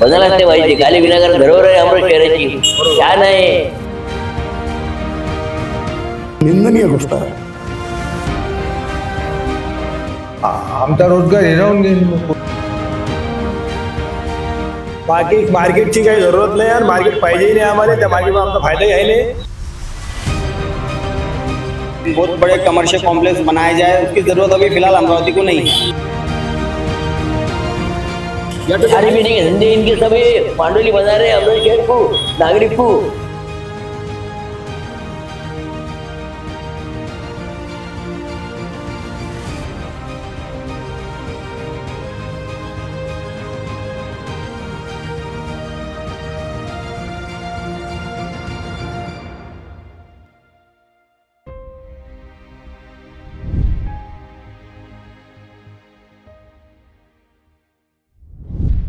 बदलाच नाही पाहिजे. काली विनाकारण बरोबर आहे अमृत शहराची छान आहे निंदनीय गोष्ट आहे. आमचा रोजगार हिरावून घेईन. बाकी मार्केटची काही जरूरत नाही आणि मार्केट पाहिजेही नाही आम्हाला. त्या मार्केटला आमचा फायदाही आहे नाही. बहुत बड़े कमर्शियल कॉम्प्लेक्स बनाया जाए उसकी जरूरत अभी फिलहाल अमरावती को नहीं है। सारी मीटिंग है धंधे इनके सभी पांडुली बाजार अमृत शहर को नागरिक को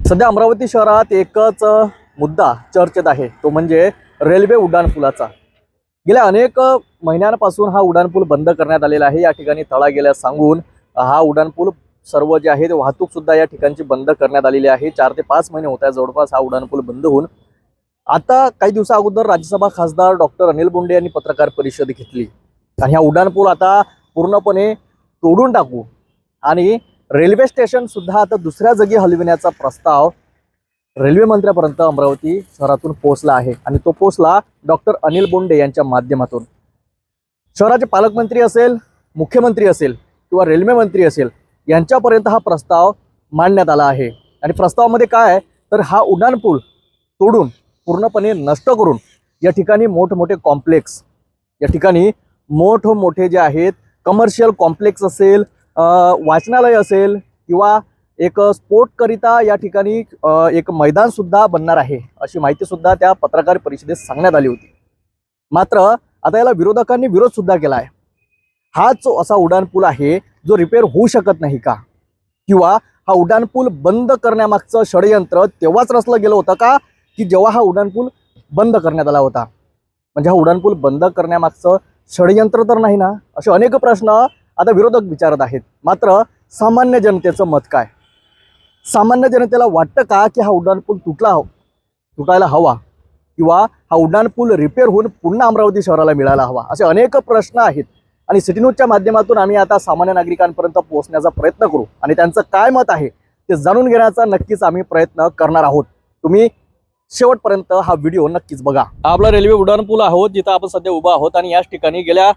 सध्या अमरावती शहरात एकच मुद्दा चर्चेत आहे. तो म्हणजे रेल्वे उड्डाणपुलाचा. गेल्या अनेक महिन्यांपासून हा उड्डाणपूल बंद करण्यात आलेला आहे. या ठिकाणी तळा गेल्यास सांगून हा उड्डाणपूल सर्व जे आहे ते वाहतूक सुद्धा या ठिकाणची बंद करण्यात आलेली आहे. चार ते पाच महिने होत आहे जवळपास हा उड्डाणपूल बंद होऊन. आता काही दिवसा अगोदर राज्यसभा खासदार डॉक्टर अनिल बोंडे यांनी पत्रकार परिषद घेतली. आणि हा उड्डाणपूल आता पूर्णपणे तोडून टाकू आणि रेल्वे स्टेशन सुद्धा आता दुसऱ्या जागी हलविण्याचा प्रस्ताव रेल्वे मंत्र्यापर्यंत अमरावती शहरातून पोहोचला आहे. आणि तो पोहोचला डॉक्टर अनिल बोंडे यांच्या माध्यमातून. शहराचे पालकमंत्री असेल मुख्यमंत्री असेल किंवा रेल्वे मंत्री असेल यांच्यापर्यंत हा प्रस्ताव मांडण्यात आला आहे. आणि प्रस्तावामध्ये काय आहे? तर हा उड्डाणपूल तोडून पूर्णपणे नष्ट करून या ठिकाणी मोठमोठे कॉम्प्लेक्स या ठिकाणी मोठमोठे जे आहेत कमर्शियल कॉम्प्लेक्स असेल वाचनालय असेल किंवा एक स्पोर्टकरिता या ठिकाणी एक मैदान सुद्धा बनणार आहे अशी माहिती सुद्धा त्या पत्रकार परिषदेत सांगण्यात आली होती. मात्र आता याला विरोधकांनी विरोध सुद्धा केला आहे. हाच जो असा उड्डाणपूल आहे जो रिपेअर होऊ शकत नाही का? किंवा हा उड्डाणपूल बंद करण्यामागचं षडयंत्र तेव्हाच रचलं गेलं होतं का? की जेव्हा हा उड्डाणपूल बंद करण्यात आला होता. म्हणजे हा उड्डाणपूल बंद करण्यामागचं षडयंत्र तर नाही ना? असे अनेक प्रश्न आता विरोधक विचारत आहेत मात्र सामान्य जनतेचं मत काय? सामान्य जनतेला वाटतं का की हा उड्डाणपूल तुटला हव- तुटायला हवा? किंवा हा उड्डाणपूल रिपेअर होऊन पुन्हा अमरावती शहराला मिळायला हवा? असे अनेक प्रश्न आहेत. आणि सिटी न्यूजच्या माध्यमातून आम्ही आता सामान्य नागरिकांपर्यंत पोहोचण्याचा प्रयत्न करू. आणि त्यांचं काय मत आहे ते जाणून घेण्याचा नक्कीच आम्ही प्रयत्न करणार आहोत. तुम्ही शेवटपर्यंत हा व्हिडिओ नक्कीच बघा. आपला रेल्वे उड्डाणपूल आहोत जिथं आपण सध्या उभा आहोत. आणि याच ठिकाणी गेल्या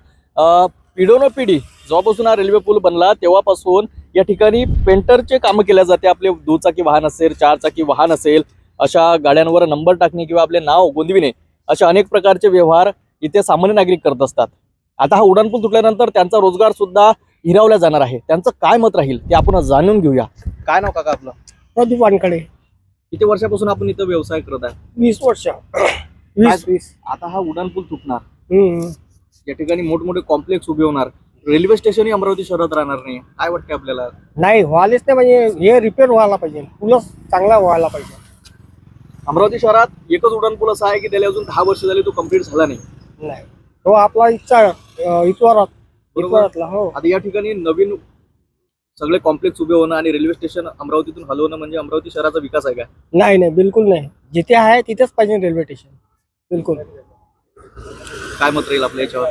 अ, पिढोनपिढी जेव्हापासून हा रेल्वे पूल बनला तेव्हापासून या ठिकाणी पेंटरचे कामं केल्या जाते. आपले दुचाकी वाहन असेल चारचाकी वाहन असेल अशा गाड्यांवर नंबर टाकणे किंवा आपले नाव गोंदविणे अशा अनेक प्रकारचे व्यवहार इथे सामान्य नागरिक करत असतात. आता हा उड्डाणपूल तुटल्यानंतर त्यांचा रोजगार सुद्धा हिरावला जाणार आहे. त्यांचं काय मत राहील ते आपण जाणून घेऊया. काय नाव काका आपलं? प्रदीप वानकडे किती वर्षापासून आपण इथं व्यवसाय करत आहे वीस वर्ष. वीस वीस. आता हा उड्डाणपूल तुटणार. या ठिकाणी मोठमोठे कॉम्प्लेक्स उभे होणार. रेल्वे स्टेशनही अमरावती शहरात राहणार नाही. काय वाटते आपल्याला? नाही व्हायलाच नाही म्हणजे हे रिपेअर व्हायला पाहिजे. पुलच चांगला व्हायला पाहिजे. अमरावती शहरात एकच उड्डाणपूल असा आहे की त्याला अजून दहा वर्ष झाली तो कंप्लीट झाला नाही. नाही. तो आपला इच्छा अं, इतवारात इतवारातला हो. आता या ठिकाणी नवीन सगळे कॉम्प्लेक्स उभे होणं आणि रेल्वे स्टेशन अमरावतीतून हलवणं म्हणजे अमरावती शहराचा विकास आहे का? नाही नाही बिलकुल नाही. जिथे आहे तिथेच पाहिजे रेल्वे स्टेशन बिलकुल. काय मत राहील आपल्या याच्यावर?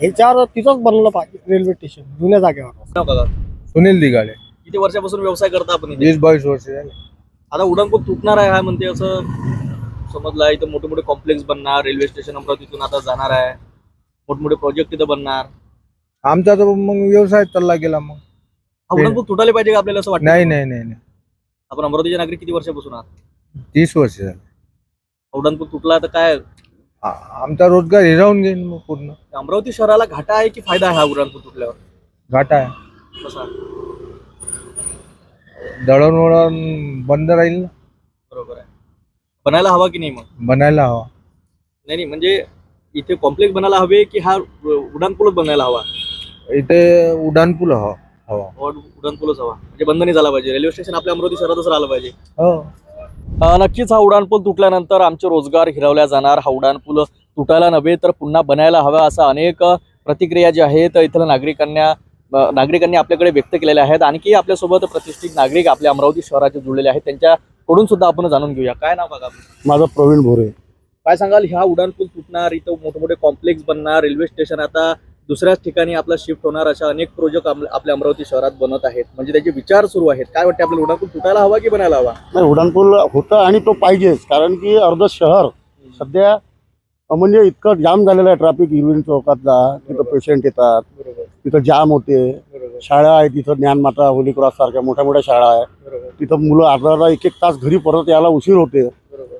ह्याच्यावर तिथंच बनलं पाहिजे रेल्वे स्टेशन जुन्या जागेवर. नाव काका? सुनील दिगाडे किती वर्षापासून व्यवसाय करता आपण इथे? वीस बावीस वर्ष झाले. आता उड्डाणपूल तुटणार आहे हा म्हणते असं समजलं आहे इथं मोठे मोठे कॉम्प्लेक्स बनणार रेल्वे स्टेशन अमरावतीतून आता जाणार आहे. मोठमोठे प्रोजेक्ट तिथं बनणार. आमचा तर मग व्यवसाय चालला गेला मग. हा उड्डाणपूल तुटायला पाहिजे का आपल्याला असं वाटतं? नाही नाही नाही नाही. आपण अमरावतीचे नागरिक किती वर्षापासून आहात? तीस वर्ष झाले. उड्डाणपूल तुटला तर काय? आ- आमचा रोजगार हिरावून घेईन मग पूर्ण. अमरावती शहराला घाटा आहे की फायदा आहे हा उड्डाणपूल तुटल्यावर? घाटा आहे. कसा? दळणवळण बंद राहील ना. बरोबर आहे. बनायला हवा की नाही मग? बनायला हवा. नाही नाही म्हणजे इथे कॉम्प्लेक्स बनायला हवे की हा उड्डाणपूलच बनायला हवा? इथे उड्डाणपूल हवा. हवा. और उड्डाणपूलच हवा. म्हणजे बंद नाही झाला पाहिजे. रेल्वे स्टेशन आपल्या अमरावती शहरातच राहिलं पाहिजे. हो. नक्कीच हा उड्डाणपूल तुटल्यानंतर आमचे रोजगार हिरावल्या जाणार. हा उड्डाणपूल तुटायला नव्हे तर पुन्हा बनायला हवा असा अनेक प्रतिक्रिया ज्या आहेत इथल्या नागरिकांना नागरिकांनी आपल्याकडे व्यक्त केलेल्या आहेत. आणखी आपल्यासोबत प्रतिष्ठित नागरिक आपल्या अमरावती शहराचे जुळलेले आहेत. त्यांच्याकडून सुद्धा आपण जाणून घेऊया. काय नाव आपलं? माझा प्रवीण भोरे. काय सांगाल ह्या उड्डाणपूल तुटणार इथं मोठे मोठे कॉम्प्लेक्स बनणार रेल्वे स्टेशन आता दुसऱ्याच ठिकाणी आपला शिफ्ट होणार अशा अनेक प्रोजेक्ट आपल्या अमरावती शहरात बनत आहेत. म्हणजे त्याचे विचार सुरू आहेत. काय वाटते आपल्याला उड्डाणपूल तुटायला हवा की बनायला हवा? नाही उड्डाणपूल होता आणि तो पाहिजेच. कारण की अर्ध शहर सध्या म्हणजे इतकं जाम झालेलं आहे ट्रॅफिक हिरवीन चौकातला तिथं पेशंट येतात. तिथं जाम होते. शाळा आहे तिथं ज्ञानमाता होली क्रॉस सारख्या मोठ्या मोठ्या शाळा आहे. तिथं मुलं अर्धा अर्धा एक एक तास घरी परत यायला उशीर होते.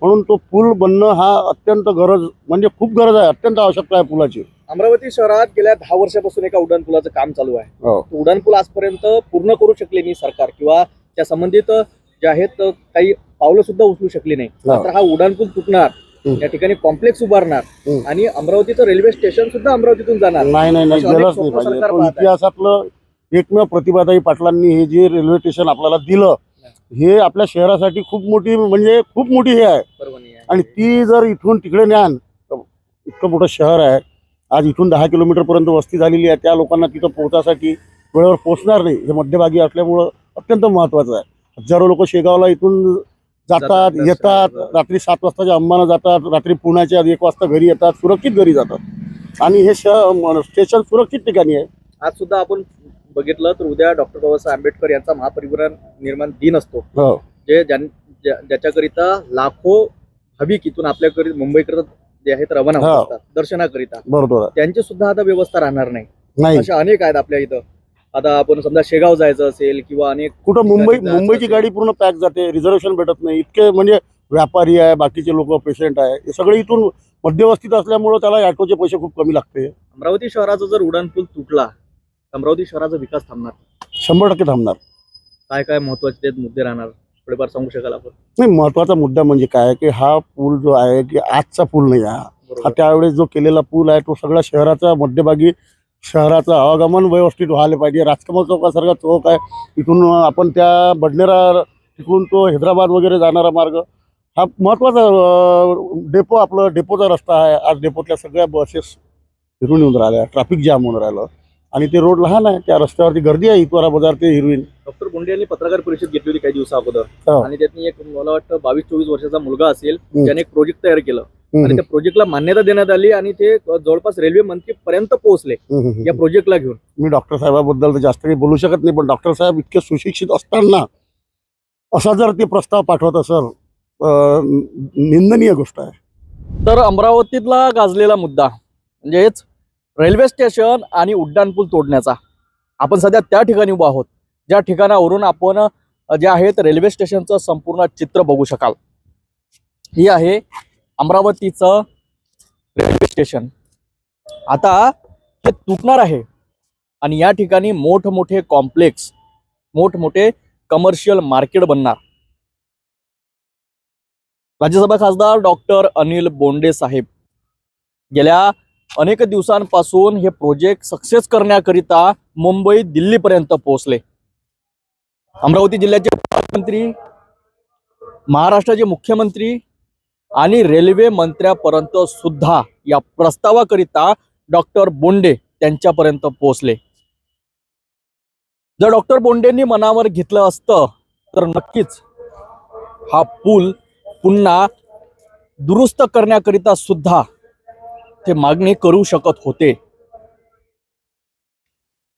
म्हणून तो पूल बनणं हा अत्यंत गरज म्हणजे खूप गरज आहे. अत्यंत आवश्यकता आहे पुलाची. अमरावती शहरात गेल्या दहा वर्षापासून एका उड्डाणपुलाचं काम चालू आहे हो तो उड्डाणपूल आजपर्यंत पूर्ण करू शकले नाही सरकार किंवा त्या संबंधित जे आहेत काही पावलं सुद्धा उचलू शकली नाही हो. मात्र हा उड्डाणपूल तुटणार. या ठिकाणी कॉम्प्लेक्स उभारणार. आणि अमरावतीचं रेल्वे स्टेशन सुद्धा अमरावतीतून जाणार नाही नाही गेलंच पाहिजे. इतिहासातलं एकमेव प्रतिभाताई पाटलांनी हे जे रेल्वे स्टेशन आपल्याला दिलं हे आपल्या शहरासाठी खूप मोठी म्हणजे खूप मोठी हे आहे. आणि ती जर इथून तिकडे न्यान तर इतकं मोठं शहर आहे आज इथून दहा किलोमीटरपर्यंत वस्ती झालेली आहे. त्या लोकांना तिथं पोहोचासाठी वेळेवर पोहोचणार नाही. हे मध्यभागी असल्यामुळं अत्यंत महत्त्वाचं आहे. हजारो लोक शेगावला इथून जातात, येतात. रात्री सात वाजताच्या अंबानं जातात. रात्री पुण्याच्या एक वाजता घरी येतात. सुरक्षित घरी जातात. आणि हे श स्टेशन सुरक्षित ठिकाणी आहे. आज सुद्धा आपण बघितलं तर उद्या डॉक्टर बाबासाहेब आंबेडकर यांचा महापरिवहन निर्माण दिन असतो. हो. जे ज्यां- ज्या- ज्याच्याकरिता लाखो भाविक इथून आपल्याकडे मुंबईकरिता जे आहेत रवाना होत हो. असतात दर्शनाकरिता. बरोबर त्यांची सुद्धा आता व्यवस्था राहणार नाही. नाही. अशा अनेक आहेत आपल्या इथं. आता आपण समजा शेगाव जायचं असेल किंवा अनेक कुठं मुंबई जायचं मुंबईची असेल. गाडी पूर्ण पॅक जाते रिझर्वेशन भेटत नाही. इतके म्हणजे व्यापारी आहे बाकीचे लोक पेशंट आहे. हे सगळे इथून मध्यवस्थित असल्यामुळं त्याला ऑटोचे पैसे खूप कमी लागते. अमरावती शहराचा जर उड्डाणपूल तुटला अमरावती शहराचा विकास थांबणार. शंभर टक्के थांबणार. काय काय महत्त्वाचे ते मुद्दे राहणार? थोडेफार सांगू शकाल आपण? नाही महत्त्वाचा मुद्दा म्हणजे काय की हा पूल जो आहे की आजचा पूल नाही हा हा त्यावेळेस जो केलेला पूल आहे तो सगळा शहराचा मध्यभागी शहराचं आवागमन व्यवस्थित व्हायला पाहिजे. राजकमल चौकासारखा चौक आहे. इथून आपण त्या बडनेरा तिकडून तो हैदराबाद वगैरे जाणारा मार्ग हा महत्त्वाचा अं, डेपो आपलं डेपोचा रस्ता आहे. आज डेपोतल्या सगळ्या बसेस फिरून येऊन राहिल्या. ट्रॅफिक जाम होऊन राहिलं. आणि ते रोड लहान आहे त्या रस्त्यावरती गर्दी आहे इतवारा बाजार ते हिरवीन डॉक्टर बोंडे यांनी पत्रकार परिषद घेतली होती काही दिवसा अगोदर हो. आणि त्यांनी एक मला वाटतं बावीस चोवीस वर्षाचा मुलगा असेल. त्याने एक प्रोजेक्ट तयार केलं आणि त्या प्रोजेक्टला मान्यता देण्यात आली आणि ते जवळपास रेल्वे मंत्री पर्यंत पोहोचले. या प्रोजेक्टला घेऊन मी डॉक्टर साहेबाबद्दल तर जास्त काही बोलू शकत नाही पण डॉक्टर साहेब इतके सुशिक्षित असताना असा जर ते प्रस्ताव पाठवत असेल निंदनीय गोष्ट आहे तर अमरावतीतला गाजलेला मुद्दा म्हणजेच रेल्वे स्टेशन आणि उड्डाणपूल तोडण्याचा. आपण सध्या त्या ठिकाणी उभा आहोत. ज्या ठिकाणावरून आपण जे आहेत रेल्वे स्टेशनचं संपूर्ण चित्र बघू शकाल. ही आहे अमरावतीचं रेल्वे स्टेशन. आता हे तुटणार आहे. आणि या ठिकाणी मोठमोठे कॉम्प्लेक्स मोठमोठे कमर्शियल मार्केट बनणार. राज्यसभा खासदार डॉक्टर अनिल बोंडे साहेब गेल्या अनेक दिवसांपासून हे प्रोजेक्ट सक्सेस करण्याकरिता मुंबई दिल्लीपर्यंत पोहोचले. अमरावती जिल्ह्याचे पालकमंत्री महाराष्ट्राचे मुख्यमंत्री आणि रेल्वे मंत्र्यापर्यंत सुद्धा या प्रस्तावाकरिता डॉक्टर बोंडे त्यांच्यापर्यंत पोहोचले. जर डॉक्टर बोंडेंनी मनावर घेतलं असतं तर नक्कीच हा पूल पुन्हा दुरुस्त करण्याकरिता सुद्धा ते मागणी करू शकत होते.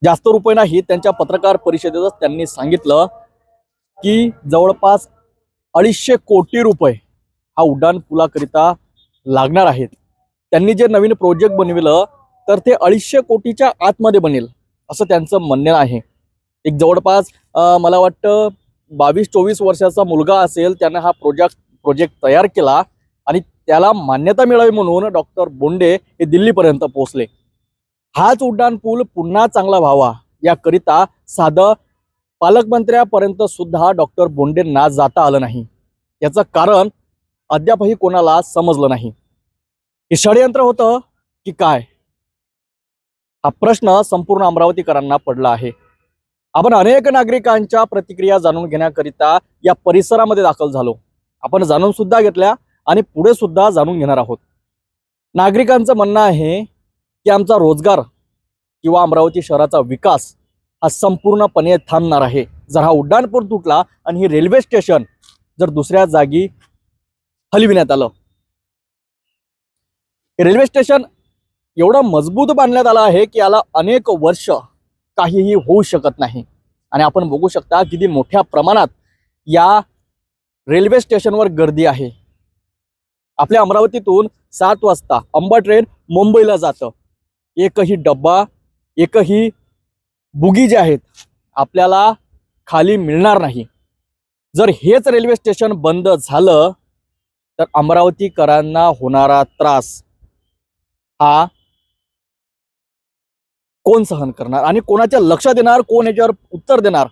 जास्त रुपये नाही त्यांच्या पत्रकार परिषदेतच त्यांनी सांगितलं की जवळपास अडीचशे कोटी रुपये हा उड्डाण पुलाकरिता लागणार आहेत. त्यांनी जे नवीन प्रोजेक्ट बनविलं तर ते अडीचशे कोटीच्या आतमध्ये बनेल असं त्यांचं म्हणणं आहे. एक जवळपास मला वाटतं बावीस चोवीस वर्षाचा मुलगा असेल त्यानं हा प्रोजेक्ट प्रोजेक्ट तयार केला आणि त्याला मान्यता मिळावी म्हणून डॉक्टर बोंडे हे दिल्लीपर्यंत पोहोचले. हाच उड्डाण पूल पुन्हा चांगला व्हावा याकरिता साधं पालकमंत्र्यापर्यंत सुद्धा डॉक्टर बोंडेंना जाता आलं नाही. याचं कारण अद्यापही कोणाला समजलं नाही. हे षडयंत्र होतं की काय? हा प्रश्न संपूर्ण अमरावतीकरांना पडला आहे. आपण अनेक नागरिकांच्या प्रतिक्रिया जाणून घेण्याकरिता या परिसरामध्ये दाखल झालो. आपण जाणून सुद्धा घेतल्या आणि पुढे सुद्धा जाणून घेणार आहोत. नागरिकांचं म्हणणं आहे की आमचा रोजगार किंवा अमरावती शहराचा विकास हा संपूर्णपणे थांबणार आहे. जर हा उड्डाणपूर तुटला आणि हे रेल्वे स्टेशन जर दुसऱ्या जागी हलविण्यात आलं. रेल्वे स्टेशन एवढं मजबूत बांधण्यात आलं आहे की याला अनेक वर्ष काहीही होऊ शकत नाही. आणि आपण बघू शकता किती मोठ्या प्रमाणात या रेल्वे स्टेशनवर गर्दी आहे. आपल्या अमरावतीतून सात वाजता अंबा ट्रेन मुंबईला जातं. एकही डब्बा एकही बुगी जे आहेत आपल्याला खाली मिळणार नाही. जर हेच रेल्वे स्टेशन बंद झालं तर अमरावतीकरांना होणारा त्रास हा कोण सहन करणार? आणि कोणाच्या लक्ष देणार कोण याच्यावर उत्तर देणार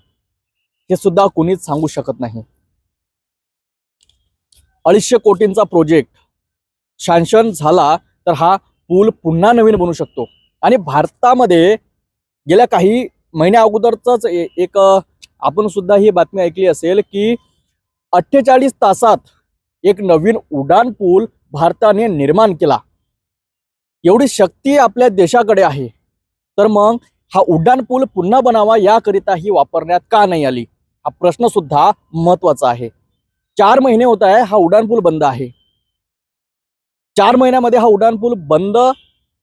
हे सुद्धा कोणीच सांगू शकत नाही. अडीचशे कोटींचा प्रोजेक्ट शांशन झाला तर हा पूल पुन्हा नवीन बनू शकतो. आणि भारतामध्ये गेल्या काही महिन्या अगोदरच एक आपण सुद्धा ही बातमी ऐकली असेल की अठ्ठेचाळीस तासात एक नवीन उड्डाण पूल भारताने निर्माण केला. एवढी शक्ती आपल्या देशाकडे आहे. तर मग हा उड्डाण पूल पुन्हा बनावा याकरिता ही वापरण्यात का नाही आली? हा प्रश्न सुद्धा महत्त्वाचा आहे. चार महिने होत आहे हा उड्डाणपूल बंद आहे. चार महिन्यामध्ये हा उड्डाणपूल बंद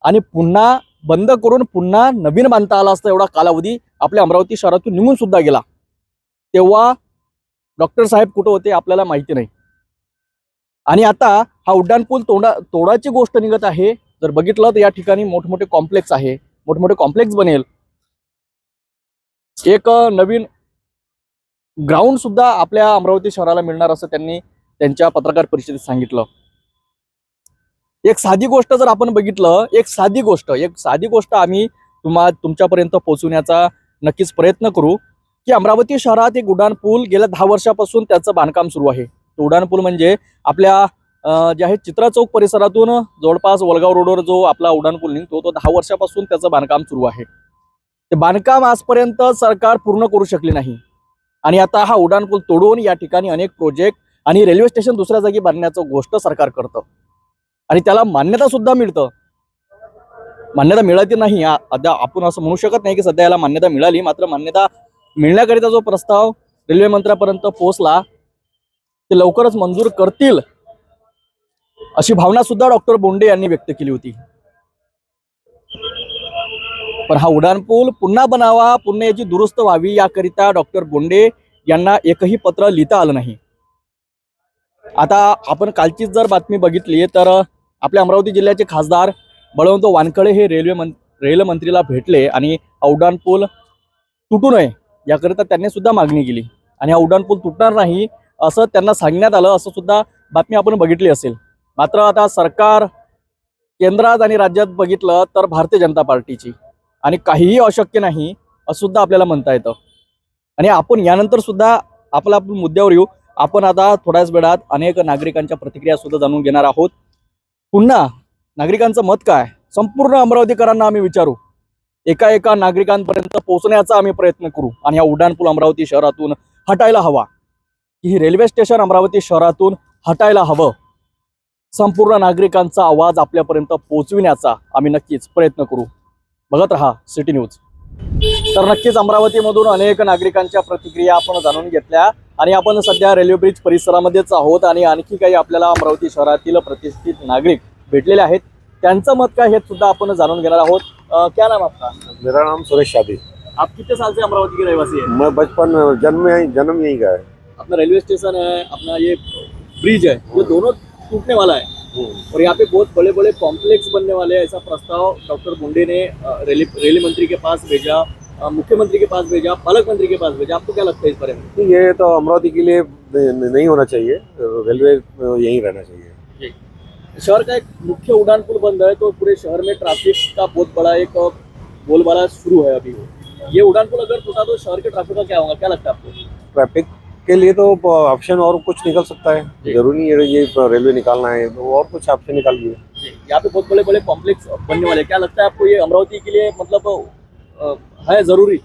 आणि पुन्हा बंद करून पुन्हा नवीन बांधता आला असता एवढा कालावधी आपल्या अमरावती शहरातून निघून सुद्धा गेला. तेव्हा डॉक्टर साहेब कुठं होते आपल्याला माहिती नाही. आणि आता हा उड्डाणपूल तोडा तोडाची गोष्ट निघत आहे. जर बघितलं तर या ठिकाणी मोठमोठे कॉम्प्लेक्स आहे. मोठमोठे कॉम्प्लेक्स बनेल. एक नवीन ग्राउंड सुद्धा आपल्या अमरावती शहराला मिळणार असं त्यांनी त्यांच्या पत्रकार परिषदेत सांगितलं. एक साधी गोष्ट जर आपण बघितलं एक साधी गोष्ट एक साधी गोष्ट आम्ही तुम्हा तुमच्यापर्यंत पोहोचवण्याचा नक्कीच प्रयत्न करू की अमरावती शहरात एक उड्डाण पूल गेल्या दहा वर्षापासून त्याचं बांधकाम सुरू आहे. तो उड्डाण पूल म्हणजे आपल्या जे आहे चित्रा चौक परिसरातून जवळपास वलगाव रोडवर जो आपला उड्डाण पूल निघतो तो दहा वर्षापासून त्याचं बांधकाम सुरू आहे. ते बांधकाम आजपर्यंत सरकार पूर्ण करू शकले नाही. आणि आता हा उड्डाणपूल तोडून या ठिकाणी अनेक प्रोजेक्ट आणि रेल्वे स्टेशन दुसऱ्या जागी बांधण्याचं गोष्ट सरकार करतं. आणि त्याला मान्यता सुद्धा मिळतं. मान्यता मिळाली नाही. आता आपण असं म्हणू शकत नाही की सध्या याला मान्यता मिळाली. मात्र मान्यता मिळण्याकरिता जो प्रस्ताव रेल्वे मंत्र्यापर्यंत पोहोचला ते लवकरच मंजूर करतील अशी भावना सुद्धा डॉक्टर बोंडे यांनी व्यक्त केली होती. पण हा उड्डाणपूल पुन्हा बनावा पुन्हा याची दुरुस्त व्हावी याकरिता डॉक्टर बोंडे यांना एकही पत्र लिहिता आलं नाही. आता आपण कालचीच जर बातमी बघितली तर आपल्या अमरावती जिल्ह्याचे खासदार बळवंत वानखळे हे रेल्वे मं रेल्वे मंत्रीला भेटले आणि हा उड्डाणपूल तुटू नये याकरिता त्यांनी सुद्धा मागणी केली. आणि हा उड्डाणपूल तुटणार नाही असं त्यांना सांगण्यात आलं असं सुद्धा बातमी आपण बघितली असेल. मात्र आता सरकार केंद्रात आणि राज्यात बघितलं तर भारतीय जनता पार्टीची. आणि काहीही अशक्य नाही असं सुद्धा आपल्याला म्हणता येतं. आणि आपण यानंतर सुद्धा आपला आपण मुद्द्यावर येऊ. आपण आता थोड्याच वेळात अनेक नागरिकांच्या प्रतिक्रिया सुद्धा जाणून घेणार आहोत. पुन्हा नागरिकांचं मत काय? संपूर्ण अमरावतीकरांना आम्ही विचारू. एका एका नागरिकांपर्यंत पोहोचण्याचा आम्ही प्रयत्न करू आणि हा उड्डाणपूल अमरावती शहरातून हटायला हवा. ही रेल्वे स्टेशन अमरावती शहरातून हटायला हवं. संपूर्ण नागरिकांचा आवाज आपल्यापर्यंत पोहोचविण्याचा आम्ही नक्कीच प्रयत्न करू. बघत रहा सिटी न्यूज तर नक्कीच अमरावतीमधून अनेक नागरिकांच्या प्रतिक्रिया आपण जाणून घेतल्या आणि आपण सध्या रेल्वे ब्रिज परिसरामध्येच आहोत आणि आणखी काही आपल्याला अमरावती शहरातील प्रतिष्ठित नागरिक भेटलेले आहेत. त्यांचं मत काय हे सुद्धा आपण जाणून घेणार आहोत. अं, क्या नाम आपका? मेरा नाम सुरेश शादी. आप कितने साल से अमरावती के रहवासी हैं? मैं बचपन जन्म यहीं जन्म यहीं का है। अपना रेलवे स्टेशन है अपना ये ब्रिज है ये दोनों टूटने वाला है। और यहाँ पे बहुत बड़े बड़े कॉम्प्लेक्स बनने वाले हैं ऐसा प्रस्ताव डॉक्टर मुंडे ने रेल मंत्री के पास भेजा मुख्यमंत्री के पास भेजा पालक मंत्री के पास भेजा। आपको क्या लगता है इस बारे में? ये तो अमरावती के लिए नहीं होना चाहिए। रेलवे यहीं रहना चाहिए। शहर का एक मुख्य उड़ान पुल बंद है तो पूरे शहर में ट्रैफ़िक का बहुत बड़ा एक बोलबाला शुरू है अभी। ये उड़ान पुल अगर टूटा तो शहर के ट्रैफ़िक का क्या होगा? क्या लगता है आपको? ट्रैफ़िक के लिए तो ऑप्शन और कुछ निकल सकता है। ज़रूरी है ये रेलवे निकालना है तो और कुछ ऑप्शन निकाल निकालिए यहाँ पे बहुत बड़े बड़े कॉम्प्लेक्स बनने वाले क्या लगता है आपको ये अमरावती के लिए मतलब है ज़रूरी?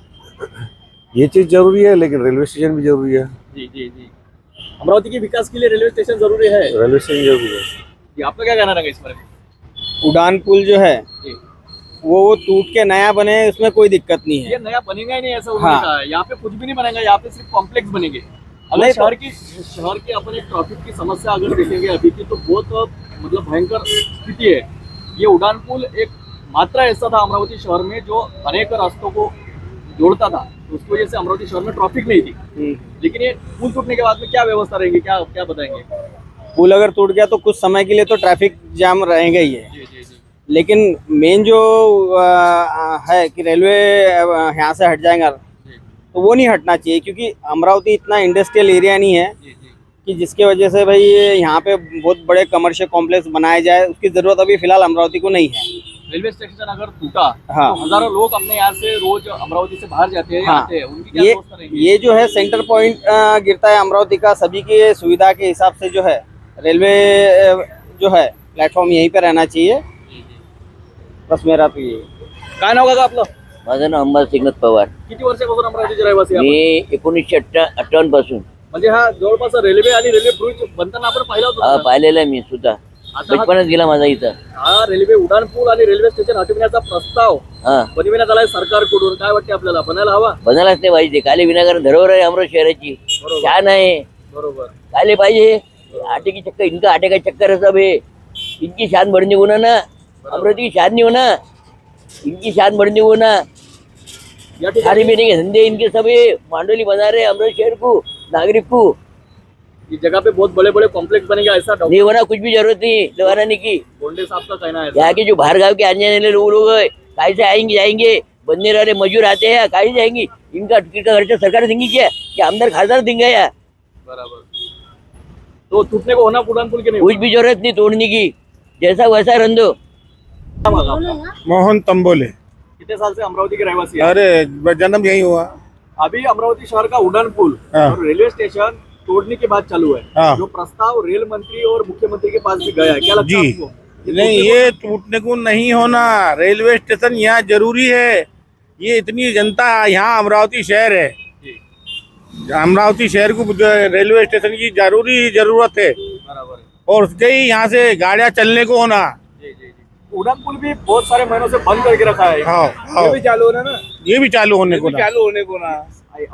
ये चीज़ ज़रूरी है लेकिन रेलवे स्टेशन भी ज़रूरी है। जी जी जी। अमरावती के विकास के लिए रेलवे स्टेशन ज़रूरी है? रेलवे स्टेशन ज़रूरी है। जी आपका क्या कहना रहेगा इस बारे में? उड़ान पुल जो है जी। वो टूट के नया बने उसमें कोई दिक्कत नहीं है। ये नया बनेगा ही नहीं ऐसा हाँ। यहाँ पे कुछ भी नहीं बनेगा यहाँ पे सिर्फ़ कॉम्प्लेक्स बनेंगे। अगर तो- शहर की शहर की अपन एक ट्रैफ़िक की समस्या अगर देखेंगे अभी की तो बहुत मतलब भयंकर स्थिति है। ये उड़ान पुल एक मात्रा ऐसा था अमरावती शहर में जो अनेक रास्तों को जोड़ता था। तो उसकी वजह से अमरावती शहर में ट्रैफ़िक नहीं थी। लेकिन ये पुल टूटने के बाद में क्या व्यवस्था रहेगी क्या क्या बताएँगे? पुल अगर टूट गया तो कुछ समय के लिए तो ट्रैफ़िक जाम रहेगा ही है। लेकिन मेन जो अ, है कि रेलवे यहाँ से हट जाएगा तो वो नहीं हटना चाहिए क्योंकि अमरावती इतना इंडस्ट्रियल एरिया नहीं है कि जिसके वजह से भाई यहाँ पे बहुत बड़े कमर्शियल कॉम्प्लेक्स बनाए जाए उसकी ज़रूरत अभी फ़िलहाल अमरावती को नहीं है। रेलवे स्टेशन अगर टूटा हाँ। तो हज़ारों लोग अपने यहाँ से रोज अमरावती से बाहर जाते हैं हाँ। उनकी क्या ये ये जो है सेंटर पॉइंट गिरता है अमरावती का सभी की सुविधा के हिसाब से जो है रेलवे जो है प्लेटफॉर्म यहीं पे रहना चाहिए। बस मेरा तो ये। काय नाव का आपलं? माझं नाव अंबादास एकनाथ पवार. किती वर्षापासून अमरावतीचे रहिवासी आपण? मी एकोणीसशे अठ्ठा अठ्ठावन्नपासून म्हणजे हा जवळपास रेल्वे आणि रेल्वे ब्रिज बनताना आपण पाहिला हा होता पाहिलेला आहे मी सुद्धा. आता हा- बचपनच गेला माझा इथं. हा रेल्वे उड्डाण पूल आणि रेल्वे स्टेशन हटविण्याचा प्रस्ताव हा. बनविण्यात आलाय सरकारकडून. काय वाटते आपल्याला? बनायला हवा? बनायलाच नाही पाहिजे. काले विनाकारण धरोहर आहे अमरावती शहराची. बरोबर. छान आहे. बरोबर. काले पाहिजे. आटे की चक्कर इनका आटे का चक्कर है सब है. इनकी शान बढ़ने को ना ना अमरावती की शान नहीं होना इनकी शान बढ़ने को ना। या ठिकाणी पीने के धंधे इनके सब है मांडोली बना रहे अमरावती शहर को नागरिक को। इस जगह पे बहुत बड़े बड़े कॉम्प्लेक्स बनेगा ऐसा डॉक्टर नहीं होना कुछ भी ज़रूरत नहीं लगाने की बोंडे साहब का कहना है। यहाँ के जो बाहर गाँव के आने वाले लोग लोग काहे से आएँगे जाएँगे? बनने वाले मजदूर आते हैं काहे जाएँगे? इनका टिकट का खर्चा सरकार देंगी क्या? कि आमदार खासदार देंगे या? बराबर। तो टूटने को होना पुल के नहीं कुछ भी ज़रूरत नहीं तोड़ने की। जैसा वैसा रन दो। मोहन तंबोले। कितने साल से अमरावती के रहवासी अरे जन्म यही हुआ। अभी अमरावती शहर का उड़ान पुल हाँ। और रेलवे स्टेशन तोड़ने की बात चालू है। हाँ। जो प्रस्ताव रेल मंत्री और मुख्यमंत्री के पास भी गया है क्या लगता है जी। आपको? नहीं ये टूटने को नहीं होना। रेलवे स्टेशन यहाँ ज़रूरी है। ये इतनी जनता यहाँ अमरावती शहर है। अमरावती शहर को रेलवे स्टेशन की ज़रूरी ज़रूरत है। और उसके ही यहाँ से गाड़ियाँ चलने को होना। उड़ान पुल भी बहुत सारे महीनों से बंद करके रखा है। हाँ हाँ। ये भी चालू हो रहा ना? ये भी चालू होने को ना। चालू होने को ना।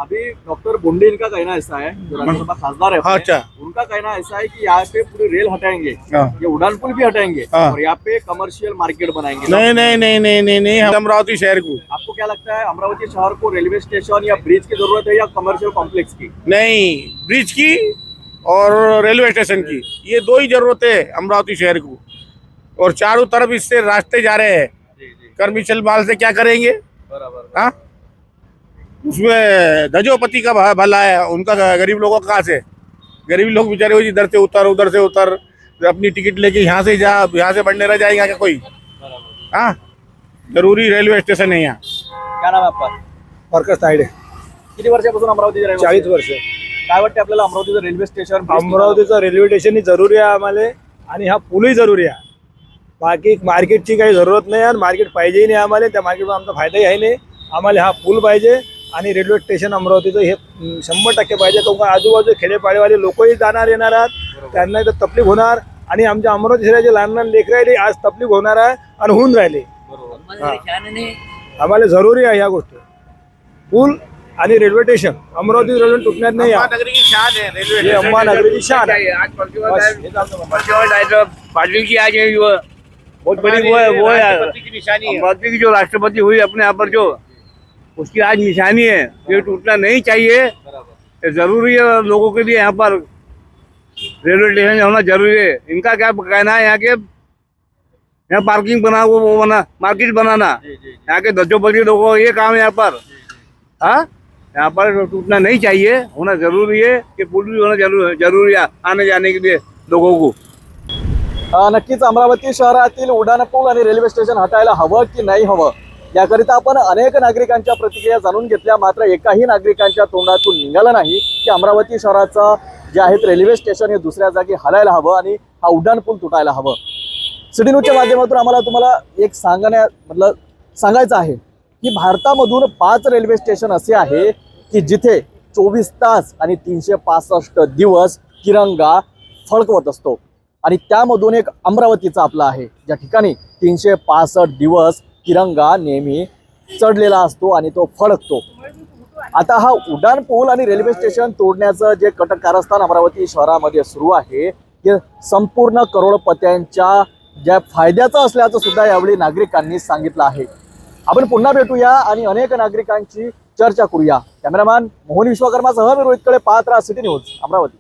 अभी डॉक्टर बोंडे इनका कहना ऐसा है जो राज्यसभा खासदार है हाँ, अच्छा। उनका कहना ऐसा है कि यहाँ पे पूरी रेल हटाएँगे हाँ। ये उड़ान पुल भी हटाएँगे हाँ। और यहाँ पे कमर्शियल मार्केट बनाएँगे। नहीं नहीं नहीं नहीं नहीं नहीं अमरावती शहर को। आपको क्या लगता है अमरावती शहर को रेलवे स्टेशन या ब्रिज की ज़रूरत है या कमर्शियल कॉम्प्लेक्स की? नहीं ब्रिज की और रेलवे स्टेशन की। ये दो ही ज़रूरत है अमरावती शहर को। और चारों तरफ इससे रास्ते जा रहे हैं। जी जी। कर्मिशल माल से क्या करेंगे? बराबर हाँ? उसमें धजोपति का भला है उनका गरीब लोगों का कहाँ से? गरीब लोग बेचारे इधर से उतर उधर से उतर अपनी टिकट लेके यहाँ से जा यहाँ से बढ़ने रह जाएगा क्या कोई? हाँ? जरूरी रेलवे स्टेशन है यहाँ। काय नाव आहे आपका? फरकस तायडे। किती वर्षापासून अमरावती चाळीस वर्ष। काय वाटते आपल्याला अमरावतीचं रेल्वे स्टेशन? अमरावतीचं रेल्वे स्टेशनही जरुरी आहे आम्हाला आणि हा पूलही जरुरी आहे. बाकी मार्केटची काही जरूरत नाही आणि मार्केट पाहिजेही नाही आम्हाला त्या मार्केटवर आमचा फायदाही आहे नाही. आम्हाला हा पूल पाहिजे आणि रेल्वे स्टेशन अमरावतीचं हे शंभर टक्के पाहिजे. कारण का आजूबाजू खेडेपाडेवाले लोकही जाणार येणार आहेत. त्यांना इथं तकलीफ होणार आणि आमच्या अमरावती शहराचे लहान लहान लेकरं ते आज तकलीफ होणार आहे आणि होऊन राहिले. आम्हाला जरुरी आहे ह्या गोष्टी. पूल आणि रेल्वे स्टेशन. अमरावती रेल्वे तुटण्यात नाही। अंबानगरीची शान आहे की आज बहुत बड़ी वो है वो है। राष्ट्रपति की जो राष्ट्रपति हुई अपने यहाँ पर जो उसकी आज निशानी है। ये टूटना नहीं चाहिए। ज़रूरी है लोगों के लिए यहाँ पर। रेलवे स्टेशन होना ज़रूरी है। इनका क्या कहना है यहाँ के यहाँ पार्किंग बना वो वो बना मार्केट बनाना। यहाँ के दज्जोपति लोगों का ये काम है यहाँ पर। हाँ? यहाँ पर टूटना नहीं चाहिए। होना ज़रूरी है कि पुल भी होना ज़रूर ज़रूरी है आने जाने के लिए लोगों को। नक्कीच अमरावती शहरातील उड्डाणपूल आणि रेल्वे स्टेशन हटायला हवं की नाही हवं याकरिता आपण अनेक नागरिकांच्या प्रतिक्रिया जाणून घेतल्या. मात्र एकाही नागरिकांच्या तोंडातून निघालं नाही की अमरावती शहराचं जे आहेत रेल्वे स्टेशन हे दुसऱ्या जागी हलायला हवं आणि हा उड्डाणपूल तुटायला हवं. सिटी न्यूजच्या माध्यमातून आम्हाला तुम्हाला एक सांगण्या मतलब सांगायचं आहे की भारतामधून पाच रेल्वे स्टेशन असे आहे की जिथे चोवीस तास आणि तीनशे पासष्ट दिवस तिरंगा फडकवत असतो. आणि त्यामधून एक अमरावतीचा आपला आहे. ज्या ठिकाणी तीनशे पासष्ट दिवस तिरंगा नेहमी चढलेला असतो आणि तो फडकतो. आता हा उड्डाण पूल आणि रेल्वे स्टेशन तोडण्याचं जे कटक कारस्थान अमरावती शहरामध्ये सुरू आहे हे संपूर्ण करोडपत्यांच्या ज्या फायद्याचं असल्याचं सुद्धा यावेळी नागरिकांनी सांगितलं आहे. आपण पुन्हा भेटूया आणि अनेक नागरिकांची चर्चा करूया. कॅमेरामॅन मोहन विश्वकर्मासह मी रोहितकडे पाहत राहा सिटी न्यूज अमरावती.